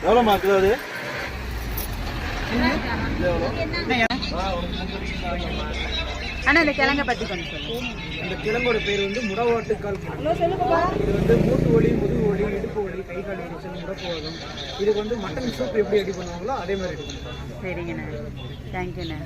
எவ்வளோமா kilo அது? அண்ணா இந்த கிழங்க பத்தி கொஞ்சம் சொல்லுங்க. இந்த கிழங்கோட பேர் வந்து முடவாட்டுக்கால் இது வந்து மூட்டு வலி முதுகு வலி இடுப்பு வலி கை கால் எரிச்சல் முடக்குவதும் இதுக்கு வந்து மட்டன் சூப் எப்படி ரெடி பண்ணுவாங்களோ அதே மாதிரி ரெடி பண்ணுவாங்க. சரிங்கண்ணா. தேங்க்யூண்ணா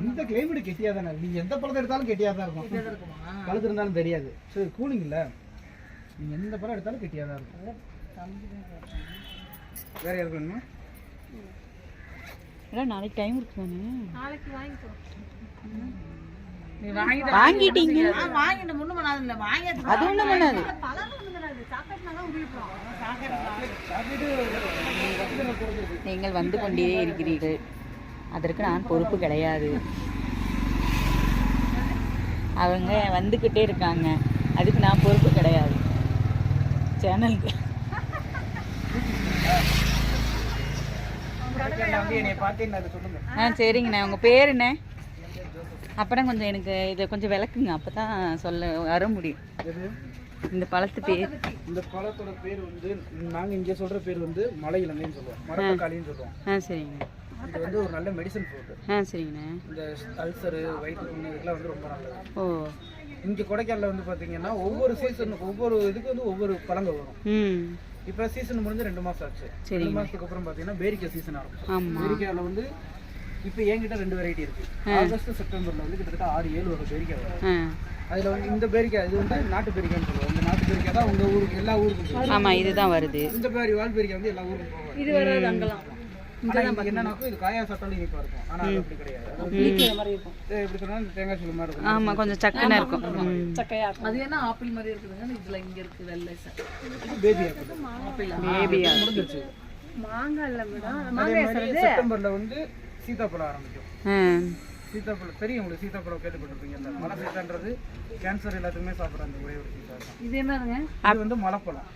இந்த கிளைமேட் கெட்டியா தானே நீங்க எந்த பழத்தை எடுத்தாலும் கெட்டியா தான் இருக்கும். பழுத்து இருந்தாலும் தெரியாது. சரி கூலிங் இல்ல. நீங்க எந்த பழம் எடுத்தாலும் கெட்டியா தான் இருக்கும். வேற யாருக்கு வேணுமா? நாளைக்கு டைம் இருக்கு வாங்கிட்டீங்க. அது ஒண்ணும் பண்ணாது. நீங்கள் வந்து கொண்டே இருக்கிறீர்கள். அதற்கு நான் பொறுப்பு கிடையாது. அவங்க வந்துக்கிட்டே இருக்காங்க. அதுக்கு நான் பொறுப்பு கிடையாது. சேனலுக்கு வந்து என்னை பார்த்து என்ன அதை சொல்லுங்க. ஆ சரிங்கண்ணே. உங்கள் பேர் என்ன? அப்புறம் கொஞ்சம் எனக்கு இதை கொஞ்சம் விளக்குங்க. அப்போ தான் சொல்ல வர முடியும். இந்த பழத்து பேர். இந்த பழத்தோட பேர் வந்து நாங்க இங்க சொல்ற பேர் வந்து மலை இலங்கைன்னு சொல்லுவோம். மரத்தக்காளின்னு சொல்லுவோம். ஆ சரிங்கண்ணே இது வந்து ஒரு நல்ல மெடிசன் ஃப்ரூட் ஆ சரிங்கண்ணே இந்த அல்சரு வயிற்று இதெல்லாம் வந்து ரொம்ப நல்லது. ஓ. இங்க கொடைக்கானல்ல வந்து பாத்தீங்கன்னா ஒவ்வொரு சீசனுக்கு ஒவ்வொரு இதுக்கு வந்து ஒவ்வொரு பழங்கள் வரும். இப்ப சீசன் முடிஞ்சு ரெண்டு மாசம் ஆச்சு. சரிங்க. ரெண்டு மாசத்துக்கு அப்புறம் பாத்தீங்கன்னா பேரிக்காய் சீசன் ஆரம்பிச்சு ஆமாம் பேரிக்காயில வந்து இப்ப என்கிட்ட ரெண்டு வெரைட்டி இருக்கு. ஆகஸ்ட் செப்டம்பர்ல வந்து கிட்டத்தட்ட ஆறு ஏழு வரும் பேரிக்காய் வரும். அதுல வந்து இந்த பேரிக்காய் இது வந்து நாட்டு பேரிக்காய்னு சொல்லுவோம். இந்த நாட்டு பேரிக்காய் தான் உங்க ஊருக்கு எல்லா ஊருக்கும். ஆமாம் இதுதான் வருது. இந்த மாதிரி வால் பேரிக்காய் வந்து எல்லா ஊருக்கும் போகும். இது வராது இருக்கும். ஆமாம் கொஞ்சம் சக்குன்னு இருக்கும். அது என்ன ஆப்பிள் மாதிரி இருக்குதுங்க? இதுல இங்க இருக்கு வெள்ளை பேபி ஆப்பிள்? மாங்காய் இல்ல மேடம் மாதிரி செப்டம்பர்ல வந்து சீதாப்பழம் ஆரம்பிக்கும். ஆ. சீதாப்பழம் தெரியும் உங்களுக்கு சீதாப்பழம் கேட்டுப்பட்டிருப்பீங்கல்ல மலை சீத்தான்றது கேன்சர் எல்லாத்துக்குமே சாப்பிட்ற அந்த ஒரே ஒரு சீதா தான். இது என்னதுங்க? இது வந்து மலைப்பழம்.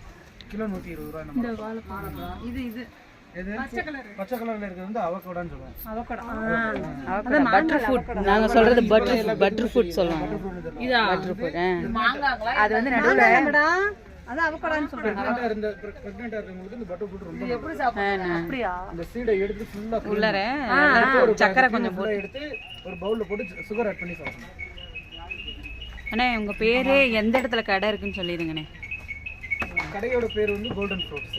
கிலோ நூற்றி இருபது ரூபா இந்த மலை வாழைப்பழம் இது இது. எது? பச்சை கலர்ல இருக்கிறது வந்து அவக்கோடான்னு சொல்லுவோம் அவக்கடம் பட்டர் ஃபுட் நாங்கள் சொல்கிறது பட்டர் பட்டர் ஃபுட் சொல்லுவாங்க. இதா பட்டர் ஃபுட் ஆ. மாங்காங்களா அது வந்து நடுவில் அது அவக்கடான்னு சொல்றேன். பிரெக்னெண்டா இருந்த பிரெக்னெண்டா இருக்கவங்களுக்கு இந்த பட்டர் ஃப்ரூட் ரொம்ப நல்லது. எப்படி சாப்பிடுறாங்க அப்படியா? இந்த சீடை எடுத்து ஃபுல்லா உள்ளார ஒரு சக்கரை கொஞ்சம் ஆ எடுத்து ஒரு பவுல்ல போட்டு சுகர் ஆட் பண்ணி சாப்பிடணும். அண்ணே உங்கள் பேர் எந்த இடத்துல கடை இருக்குன்னு சொல்லிடுங்கண்ணே. கடையோட பேர் வந்து கோல்டன் ஃப்ரூட்ஸ்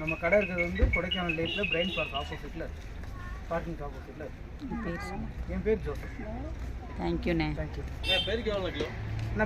நம்ம கடை இருக்கிறது வந்து கொடைக்கானல் லேக்ல பிரைன் பார்க் ஆப்போசிட்ல பார்க்கிங் ஆப்போசிட்ல பேர் என் பேர் ஜோசப். தேங்க்யூண்ணே தேங்க்யூ பேருக்கு எவ்வளோ கிலோ